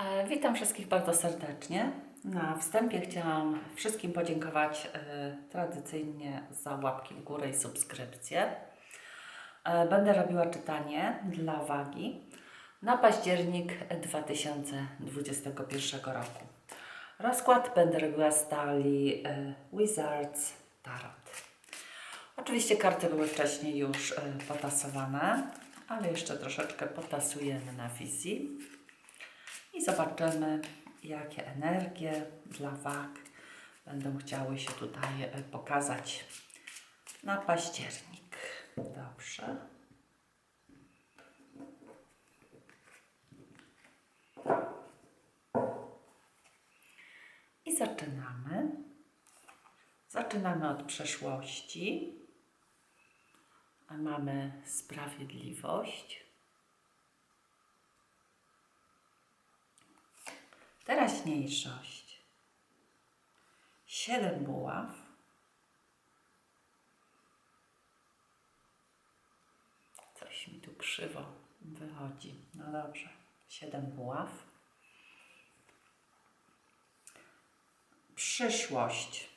E, Witam wszystkich bardzo serdecznie. Na wstępie chciałam wszystkim podziękować e, tradycyjnie za łapki w górę i subskrypcję. E, Będę robiła czytanie dla wagi na październik 2021 roku. Rozkład będę robiła z talii Wizards Tarot. Oczywiście karty były wcześniej już potasowane, ale jeszcze troszeczkę potasujemy na wizji i zobaczymy, jakie energie dla wag będą chciały się tutaj e, pokazać na październik. Dobrze. I zaczynamy. Zaczynamy od przeszłości. Mamy sprawiedliwość. Teraźniejszość. Siedem buław. Coś mi tu krzywo wychodzi. No dobrze. Siedem buław. Przyszłość.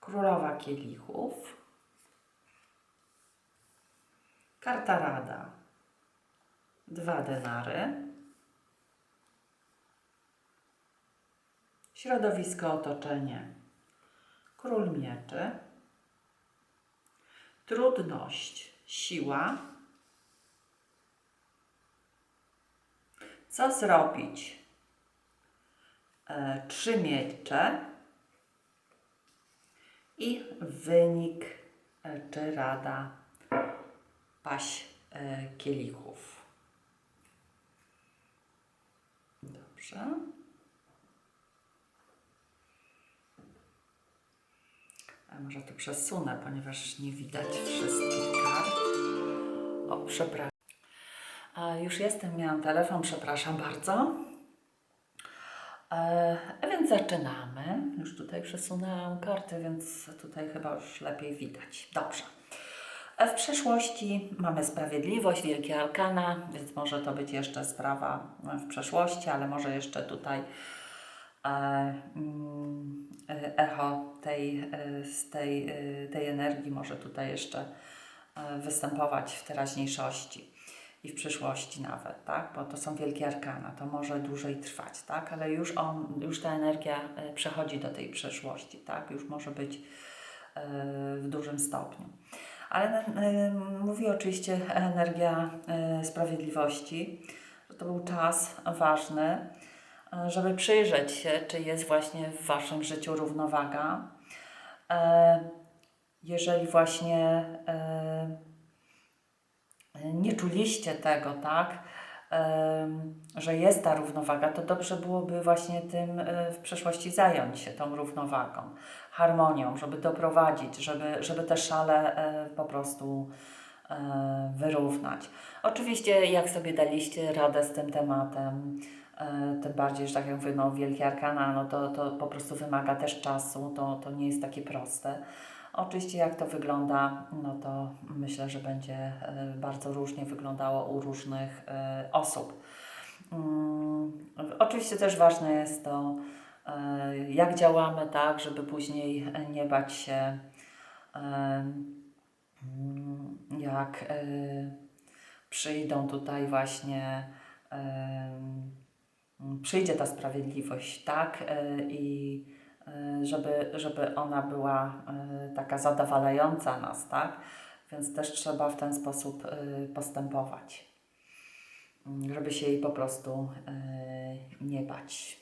Królowa kielichów. Karta rada. Dwa denary. Środowisko, otoczenie. Król mieczy. Trudność, siła. Co zrobić? E, trzy miecze. I wynik, e, czy rada paść e, kielichów. Dobrze. A może to przesunę, ponieważ nie widać wszystkich kart. O, przepraszam. A, już jestem, miałam telefon, przepraszam bardzo. E, a więc zaczynamy. Już tutaj przesunęłam karty, więc tutaj chyba już lepiej widać. Dobrze. E, W przeszłości mamy sprawiedliwość, wielkie arkana, więc może to być jeszcze sprawa w przeszłości, ale może jeszcze tutaj e, e, echo tej, e, z tej, e, tej energii może tutaj jeszcze e, występować w teraźniejszości i w przyszłości nawet, tak? Bo to są wielkie arkana, to może dłużej trwać, tak? Ale już on, już ta energia e, przechodzi do tej przeszłości, tak? Już może być e, w dużym stopniu. Ale e, mówi oczywiście energia e, sprawiedliwości, że to był czas ważny, e, żeby przyjrzeć się, czy jest właśnie w Waszym życiu równowaga. E, Jeżeli właśnie e, nie czuliście tego, tak, em, że jest ta równowaga, to dobrze byłoby właśnie tym e, w przeszłości zająć się tą równowagą, harmonią, żeby doprowadzić, żeby, żeby te szale e, po prostu e, wyrównać. Oczywiście, jak sobie daliście radę z tym tematem, e, tym bardziej, że tak jak mówię, no, wielkie arkana, no to, to po prostu wymaga też czasu, to, to nie jest takie proste. Oczywiście jak to wygląda, no to myślę, że będzie e, bardzo różnie wyglądało u różnych e, osób. Mm, Oczywiście też ważne jest to, e, jak działamy, tak, żeby później nie bać się, e, mm, jak e, przyjdą tutaj właśnie, e, przyjdzie ta sprawiedliwość, tak, e, i e, żeby, żeby ona była e, taka zadowalająca nas, tak? Więc też trzeba w ten sposób postępować, żeby się jej po prostu nie bać.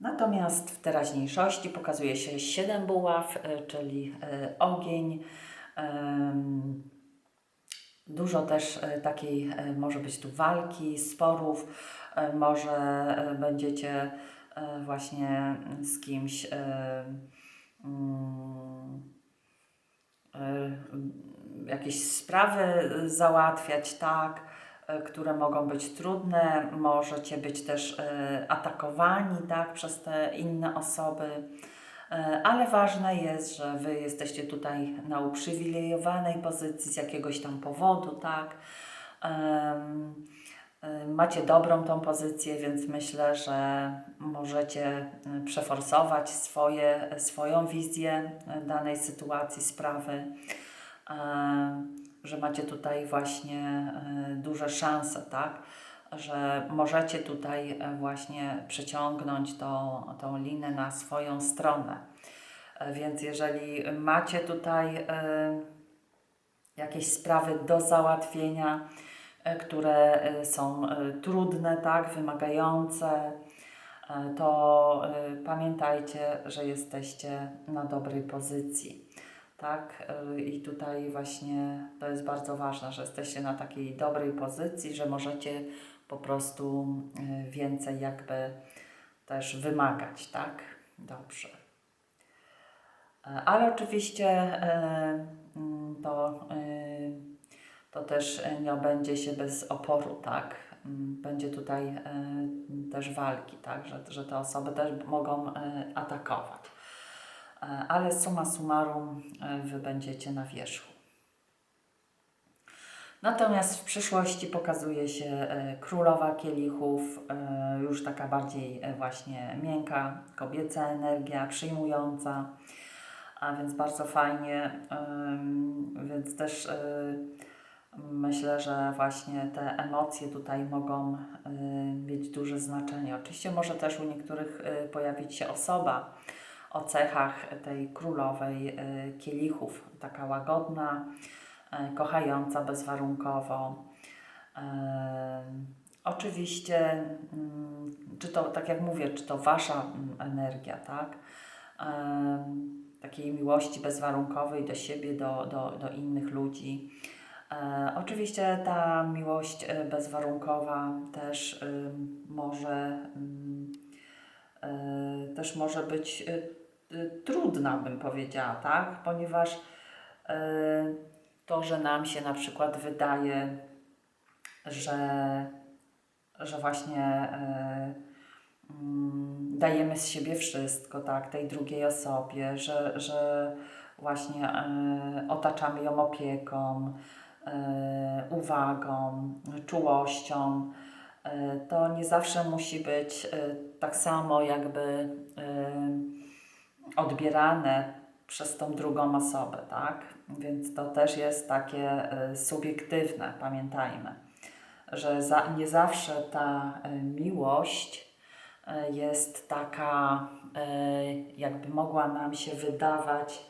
Natomiast w teraźniejszości pokazuje się siedem buław, czyli ogień. Dużo też e, takiej e, może być tu walki, sporów, e, może będziecie właśnie z kimś mm, jakieś sprawy załatwiać, tak, które mogą być trudne, możecie być też atakowani, tak, przez te inne osoby. E, Ale ważne jest, że Wy jesteście tutaj na uprzywilejowanej pozycji z jakiegoś tam powodu, tak? Y, Macie dobrą tą pozycję, więc myślę, że możecie y, przeforsować swoje, swoją wizję danej sytuacji, sprawy, że macie tutaj właśnie duże szanse, tak? Że możecie tutaj e, właśnie przyciągnąć tą, tą linę na swoją stronę. E, Więc jeżeli macie tutaj e, jakieś sprawy do załatwienia, które są trudne, tak, wymagające, to pamiętajcie, że jesteście na dobrej pozycji. Tak, i tutaj właśnie to jest bardzo ważne, że jesteście na takiej dobrej pozycji, że możecie po prostu e, więcej jakby też wymagać, tak? Dobrze. E, Ale oczywiście e, mm, to, to też nie obędzie się bez oporu, tak? Mm, Będzie tutaj też walki, tak? Że, że te osoby też mogą atakować. Ale summa summarum Wy będziecie na wierzchu. Natomiast w przyszłości pokazuje się e, królowa kielichów, e, już taka bardziej e, właśnie miękka, kobieca energia, przyjmująca, a więc bardzo fajnie, więc też myślę, że właśnie te emocje tutaj mogą mieć duże znaczenie. Oczywiście może też u niektórych pojawić się osoba o cechach tej królowej kielichów, taka łagodna, kochająca bezwarunkowo. E, Oczywiście, mm, czy to, tak jak mówię, czy to wasza mm, energia, tak? Em, Takiej miłości bezwarunkowej do siebie, do, do, do innych ludzi. E, Oczywiście ta miłość e, bezwarunkowa też może, e, też może być e, e, trudna, bym powiedziała, tak? Ponieważ e, to, że nam się na przykład wydaje, że, że właśnie mm, dajemy z siebie wszystko, tak, tej drugiej osobie, że, że właśnie e, otaczamy ją opieką, e, uwagą, czułością. To nie zawsze musi być tak samo jakby odbierane przez tą drugą osobę, tak? Więc to też jest takie e, subiektywne, pamiętajmy, że za, nie zawsze ta e, miłość e, jest taka, jakby mogła nam się wydawać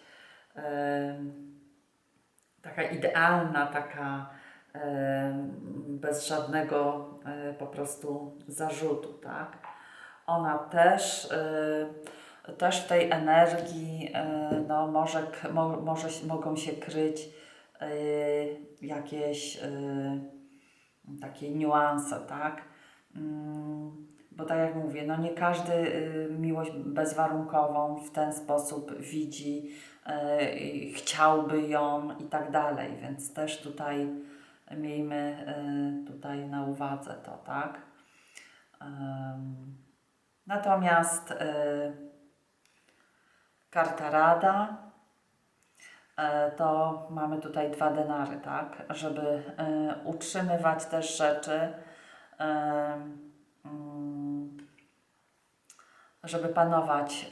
taka idealna, taka bez żadnego po prostu zarzutu, tak? Ona też, też w tej energii e, no, może, może, mogą się kryć e, jakieś e, takie niuanse, tak? Mm, Bo tak jak mówię, no nie każdy miłość bezwarunkową w ten sposób widzi, chciałby ją i tak dalej, więc też tutaj miejmy tutaj na uwadze to, tak? Natomiast karta rada e, to mamy tutaj dwa denary, tak? Żeby y, utrzymywać też rzeczy, em, mm, żeby panować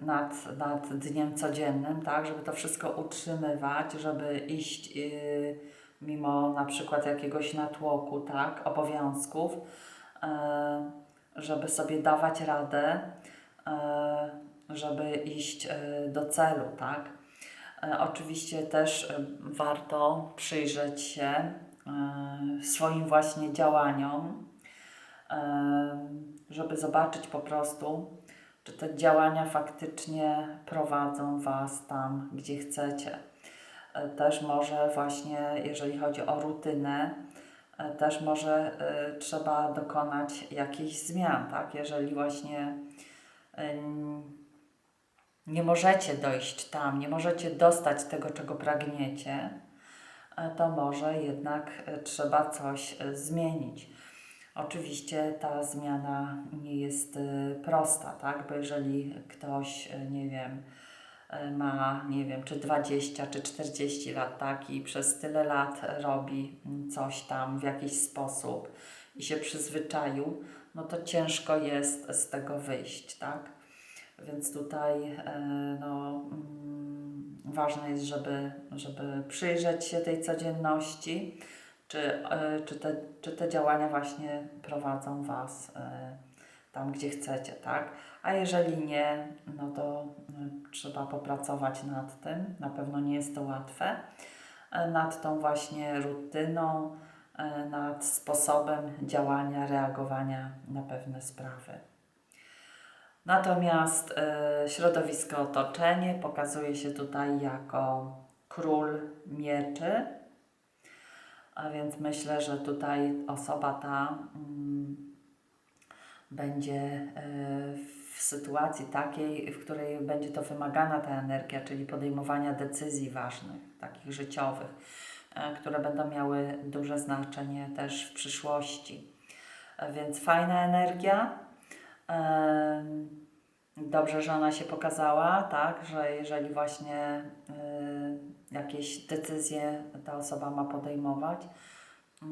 nad, nad dniem codziennym, tak? Żeby to wszystko utrzymywać, żeby iść mimo na przykład jakiegoś natłoku, tak? Obowiązków, e, żeby sobie dawać radę, e, żeby iść e, do celu, tak? E, Oczywiście też e, warto przyjrzeć się swoim właśnie działaniom, żeby zobaczyć po prostu, czy te działania faktycznie prowadzą Was tam, gdzie chcecie. Też może właśnie, jeżeli chodzi o rutynę, też może trzeba dokonać jakichś zmian, tak? Jeżeli właśnie nie możecie dojść tam, nie możecie dostać tego, czego pragniecie, to może jednak e, trzeba coś e, zmienić. Oczywiście ta zmiana nie jest e, prosta, tak? Bo jeżeli ktoś, nie wiem, ma, nie wiem, czy 20, czy 40 lat, tak, i przez tyle lat robi coś tam w jakiś sposób i się przyzwyczaił, no to ciężko jest z tego wyjść, tak? Więc tutaj e, no, mm, ważne jest, żeby, żeby przyjrzeć się tej codzienności, czy, e, czy, te, czy te działania właśnie prowadzą Was e, tam, gdzie chcecie, tak? A jeżeli nie, no to trzeba popracować nad tym. Na pewno nie jest to łatwe. Nad tą właśnie rutyną, nad sposobem działania, reagowania na pewne sprawy. Natomiast e, środowisko otoczenie pokazuje się tutaj jako król mieczy. A więc myślę, że tutaj osoba ta mm, będzie e, w sytuacji takiej, w której będzie to wymagana ta energia, czyli podejmowania decyzji ważnych, takich życiowych, e, które będą miały duże znaczenie też w przyszłości. Więc fajna energia. Dobrze, że ona się pokazała, tak, że jeżeli właśnie y, jakieś decyzje ta osoba ma podejmować,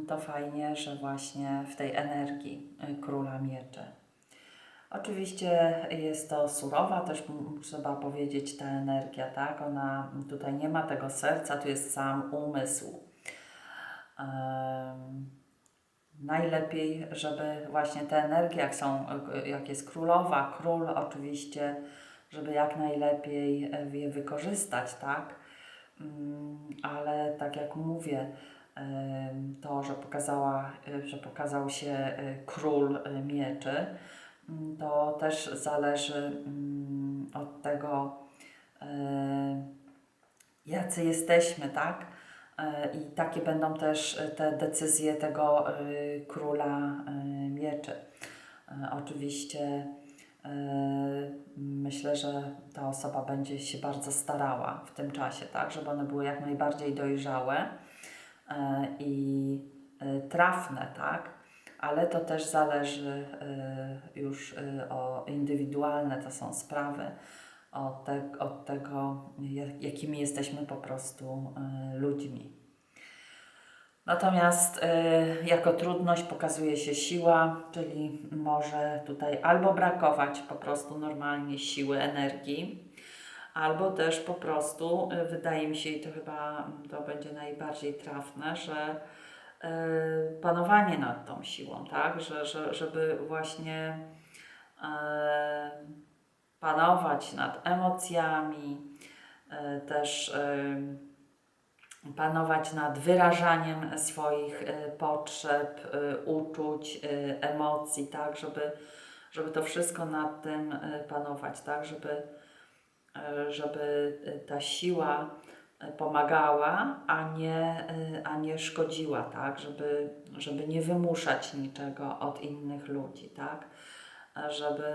to fajnie, że właśnie w tej energii y, króla mieczy. Oczywiście jest to surowa, też trzeba powiedzieć, ta energia, tak? Ona tutaj nie ma tego serca, tu jest sam umysł. Em, najlepiej, żeby właśnie te energie, jak są, jak jest królowa, król oczywiście, żeby jak najlepiej e, je wykorzystać, tak? Mm, Ale tak jak mówię, to, że pokazała, że pokazał się y, król y, mieczy, mm, to też zależy mm, od tego, e, jacy jesteśmy, tak? E, I takie będą też e, te decyzje tego e, króla mieczy. Oczywiście myślę, że ta osoba będzie się bardzo starała w tym czasie, tak, żeby one były jak najbardziej dojrzałe i trafne, tak, ale to też zależy już o indywidualne to są sprawy, od, te, od tego, jak- jakimi jesteśmy po prostu e, ludźmi. Natomiast y, jako trudność pokazuje się siła, czyli może tutaj albo brakować po prostu normalnie siły, energii, albo też po prostu, y, wydaje mi się, i to chyba to będzie najbardziej trafne, że y, panowanie nad tą siłą, tak, że, że, żeby właśnie y, panować nad emocjami, y, też y, panować nad wyrażaniem swoich y, potrzeb, uczuć, emocji, tak, żeby, żeby to wszystko nad tym panować, tak, żeby, żeby ta siła pomagała, a nie, a nie szkodziła, tak, żeby, żeby nie wymuszać niczego od innych ludzi, tak, żeby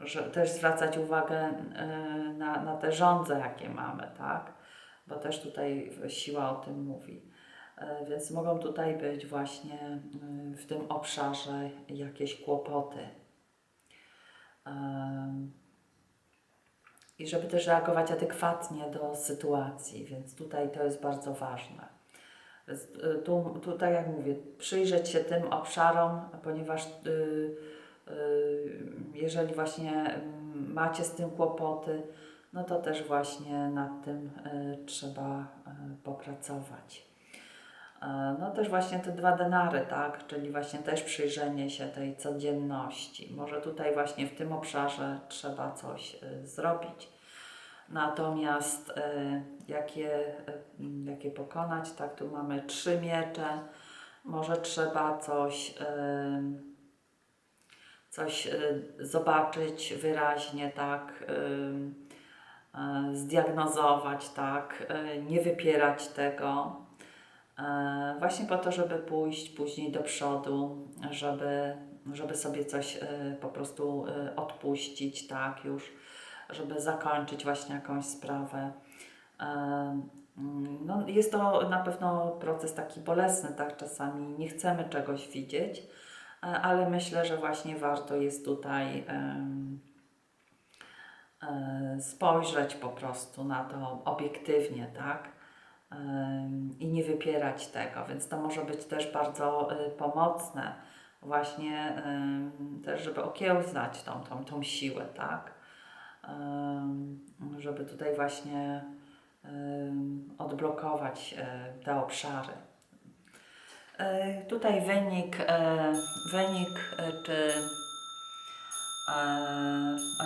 że też zwracać uwagę y, na, na te żądze, jakie mamy, tak? Bo też tutaj siła o tym mówi. Y, Więc mogą tutaj być właśnie y, w tym obszarze jakieś kłopoty. I żeby też reagować adekwatnie do sytuacji, więc tutaj to jest bardzo ważne. Tu, tak jak mówię, przyjrzeć się tym obszarom, ponieważ y, y, jeżeli właśnie mm, macie z tym kłopoty, no to też właśnie nad tym y, trzeba y, popracować. No też właśnie te dwa denary, tak, czyli właśnie też przyjrzenie się tej codzienności. Może tutaj właśnie w tym obszarze trzeba coś y, zrobić. Natomiast y, jakie, y, jakie pokonać, tak, tu mamy trzy miecze, może trzeba coś, y, coś y, zobaczyć wyraźnie, tak, y, y, zdiagnozować, tak, nie wypierać tego, właśnie po to, żeby pójść później do przodu, żeby, żeby sobie coś po prostu odpuścić, tak, już, żeby zakończyć właśnie jakąś sprawę. No, jest to na pewno proces taki bolesny, tak, czasami nie chcemy czegoś widzieć, ale myślę, że właśnie warto jest tutaj e, spojrzeć po prostu na to obiektywnie, tak? I nie wypierać tego, więc to może być też bardzo y, pomocne, właśnie też, żeby okiełznać tą, tą, tą siłę, tak? Żeby tutaj właśnie odblokować e, te obszary. E, Tutaj wynik, e, wynik e, czy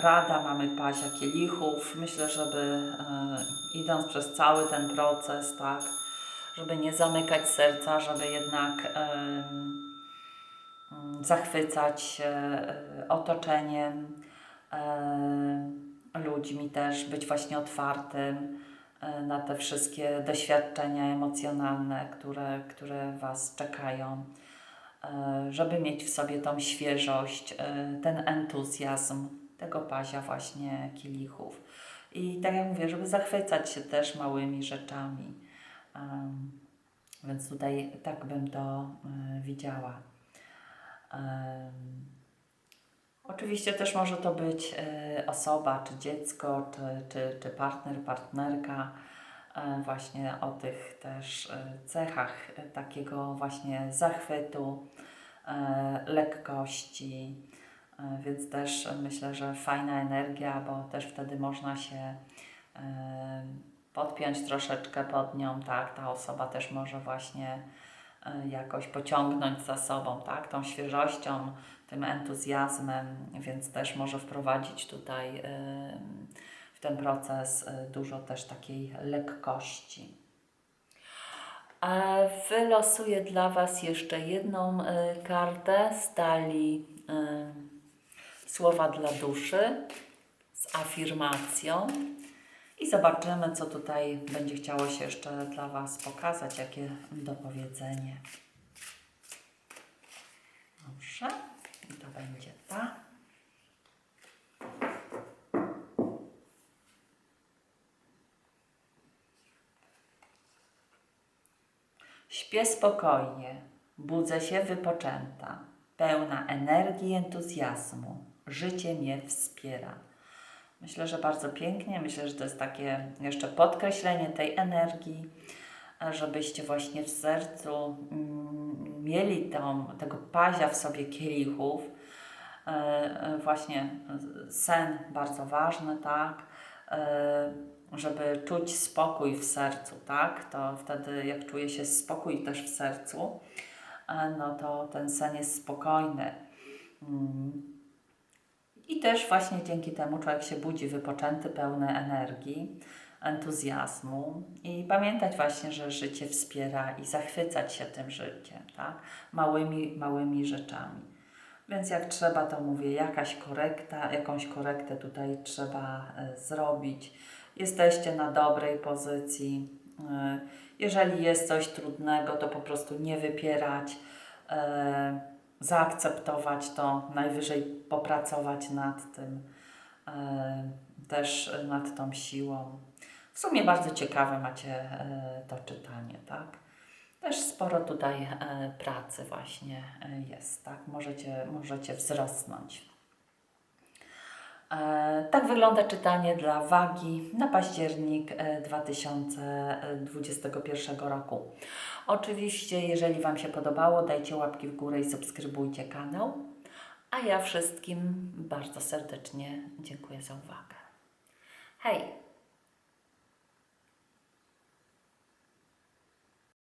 rada mamy Pazia Kielichów. Myślę, żeby idąc przez cały ten proces, tak, żeby nie zamykać serca, żeby jednak mm, zachwycać otoczeniem, ludźmi też, być właśnie otwartym na te wszystkie doświadczenia emocjonalne, które, które Was czekają, e, żeby mieć w sobie tą świeżość, e, ten entuzjazm tego pazia właśnie kielichów. I tak jak mówię, żeby zachwycać się też małymi rzeczami. Więc tutaj tak bym to e, widziała. Oczywiście też może to być e, osoba, czy dziecko, czy, czy, czy partner, partnerka, e, właśnie o tych też e, cechach takiego właśnie zachwytu, lekkości, więc też myślę, że fajna energia, bo też wtedy można się podpiąć troszeczkę pod nią, tak, ta osoba też może właśnie jakoś pociągnąć za sobą, tak, tą świeżością, tym entuzjazmem, więc też może wprowadzić tutaj em, w ten proces e, dużo też takiej lekkości. Wylosuję dla Was jeszcze jedną e, kartę stali słowa dla duszy z afirmacją i zobaczymy, co tutaj będzie chciało się jeszcze dla Was pokazać, jakie dopowiedzenie. Dobrze, będzie ta. Śpię spokojnie, budzę się wypoczęta, pełna energii i entuzjazmu. Życie mnie wspiera. Myślę, że bardzo pięknie. Myślę, że to jest takie jeszcze podkreślenie tej energii, żebyście właśnie w sercu mm, mieli tą, tego pazia w sobie kielichów. E, e, Właśnie sen bardzo ważny, tak? E, Żeby czuć spokój w sercu, tak? To wtedy, jak czuje się spokój też w sercu, no to ten sen jest spokojny. Mm. I też właśnie dzięki temu człowiek się budzi wypoczęty, pełny energii, entuzjazmu i pamiętać właśnie, że życie wspiera i zachwycać się tym życiem, tak? Małymi, małymi rzeczami. Więc jak trzeba, to mówię, jakaś korekta, jakąś korektę tutaj trzeba e, zrobić. Jesteście na dobrej pozycji. E, jeżeli jest coś trudnego, to po prostu nie wypierać. E, zaakceptować to, najwyżej popracować nad tym, też nad tą siłą. W sumie bardzo ciekawe macie to czytanie, tak? Też sporo tutaj e, pracy właśnie e, jest, tak? Możecie, możecie wzrosnąć. E, Tak wygląda czytanie dla wagi na październik e, 2021 roku. Oczywiście, jeżeli Wam się podobało, dajcie łapki w górę i subskrybujcie kanał. A ja wszystkim bardzo serdecznie dziękuję za uwagę. Hej!